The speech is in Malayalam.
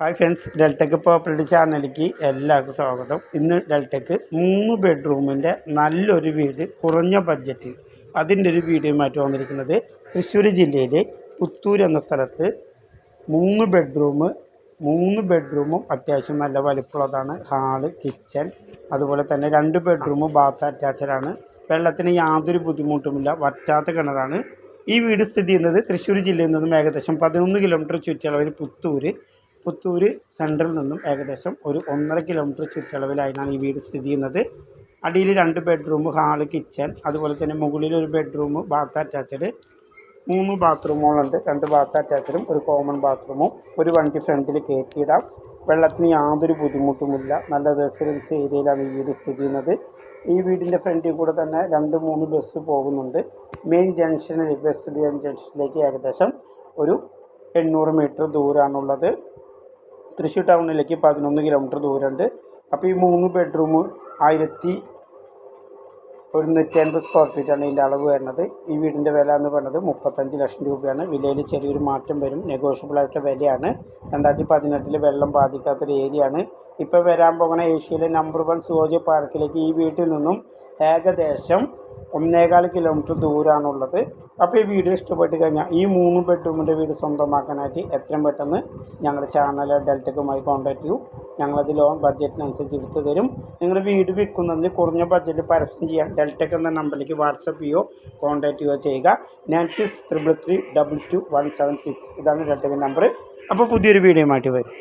ഹായ് ഫ്രണ്ട്സ് ഡെൽടെക് പ്രോപ്പർട്ടി ചാനലിലേക്ക് എല്ലാവർക്കും സ്വാഗതം. ഇന്ന് ഡെൽടെക് മൂന്ന് ബെഡ്റൂമിന്റെ നല്ലൊരു വീട് കുറഞ്ഞ ബഡ്ജറ്റിൽ അതിന്റെ ഒരു വീഡിയോയുമായിട്ട് വന്നിരിക്കുന്നത് തൃശ്ശൂർ ജില്ലയിലെ പുത്തൂർ എന്ന സ്ഥലത്ത് മൂന്ന് ബെഡ്റൂം മൂന്ന് ബെഡ്റൂമും അത്യാവശ്യം നല്ല വലിപ്പമുള്ളതാണ്. ഹാൾ കിച്ചൺ അതുപോലെ തന്നെ രണ്ട് ബെഡ്റൂം ബാത്ത് അറ്റാച്ചഡാണ് വെള്ളത്തിന് യാതൊരു ബുദ്ധിമുട്ടുമില്ല വറ്റാത്ത കിണറാണ്. ഈ വീട് സ്ഥിതി ചെയ്യുന്നത് തൃശ്ശൂർ ജില്ലയിൽ നിന്നും ഏകദേശം പതിനൊന്ന് കിലോമീറ്റർ ചുറ്റളവിൽ പുത്തൂര് പുത്തൂർ സെന്ററിൽ നിന്നും ഏകദേശം ഒരു ഒന്നര കിലോമീറ്റർ ചുറ്റളവിലായിട്ടാണ് ഈ വീട് സ്ഥിതി ചെയ്യുന്നത്. അടിയിൽ രണ്ട് ബെഡ്റൂം ഹാൾ കിച്ചൺ അതുപോലെ തന്നെ മുകളിൽ ഒരു ബെഡ്റൂം ബാത്ത് അറ്റാച്ചഡ് മൂന്ന് ബാത്റൂമുകളുണ്ട് രണ്ട് ബാത്ത് അറ്റാച്ചഡും ഒരു കോമൺ ബാത്റൂമും ഒരു വണ്ടി ഫ്രണ്ടിൽ കയറ്റിയിടാം. വെള്ളത്തിന് യാതൊരു ബുദ്ധിമുട്ടുമില്ല. നല്ല റെസിഡൻസ് ഏരിയയിലാണ് ഈ വീട് സ്ഥിതി ചെയ്യുന്നത്. ഈ വീടിന്റെ ഫ്രണ്ടിൽ കൂടെ തന്നെ രണ്ട് മൂന്ന് ബസ് പോകുന്നുണ്ട്. മെയിൻ ജംഗ്ഷനിൽ ബസ് ജംഗ്ഷനിലേക്ക് ഏകദേശം ഒരു എണ്ണൂറ് മീറ്റർ ദൂരമാണുള്ളത് തൃശ്ശൂർ ടൗണിലേക്ക് പതിനൊന്ന് കിലോമീറ്റർ ദൂരമുണ്ട്. അപ്പോൾ ഈ മൂന്ന് ബെഡ്റൂം ആയിരത്തി ഒരു നൂറ്റി അൻപത് സ്ക്വയർ ഫീറ്റാണ് ഇതിന്റെ അളവ് വരുന്നത്. ഈ വീടിന്റെ വില എന്ന് പറയുന്നത് മുപ്പത്തഞ്ച് ലക്ഷം രൂപയാണ്. വിലയിൽ ചെറിയൊരു മാറ്റം വരും. നെഗോഷ്യബിൾ ആയിട്ട് വിലയാണ്. രണ്ടായിരത്തി പതിനെട്ടിൽ വെള്ളം ബാധിക്കാത്തൊരു ഏരിയയാണ് ഇപ്പോൾ വരാൻ പോകുന്ന ഏഷ്യയിലെ നമ്പർ വൺ സുവോജ് പാർക്കിലേക്ക് ഈ വീട്ടിൽ നിന്നും ഏകദേശം ഒന്നേകാൽ കിലോമീറ്റർ ദൂരമാണുള്ളത് അപ്പോൾ ഈ വീഡിയോ ഇഷ്ടപ്പെട്ട് കഴിഞ്ഞാൽ ഈ മൂന്ന് ബെഡ്റൂമിന്റെ വീട് സ്വന്തമാക്കാനായിട്ട് എത്രയും പെട്ടെന്ന് ഞങ്ങളുടെ ചാനൽ ഡെൽറ്റക്കുമായി കോൺടാക്ട് ചെയ്യൂ. ഞങ്ങളത് ലോൺ ബഡ്ജറ്റിനനുസരിച്ച് എടുത്തു തരും. നിങ്ങൾ വീട് വിൽക്കുന്നതിന് കുറഞ്ഞ ബഡ്ജറ്റ് പരസ്യം ചെയ്യാൻ ഡെൽറ്റക്ക് എന്ന നമ്പറിലേക്ക് വാട്സപ്പ് ചെയ്യുകയോ കോൺടാക്ട് ചെയ്യുകയോ ചെയ്യുക. Nine six triple three double two one seven six ഇതാണ് ഡെൽറ്റക്കിന്റെ നമ്പർ അപ്പോൾ പുതിയൊരു വീഡിയോ മാറ്റി വരും.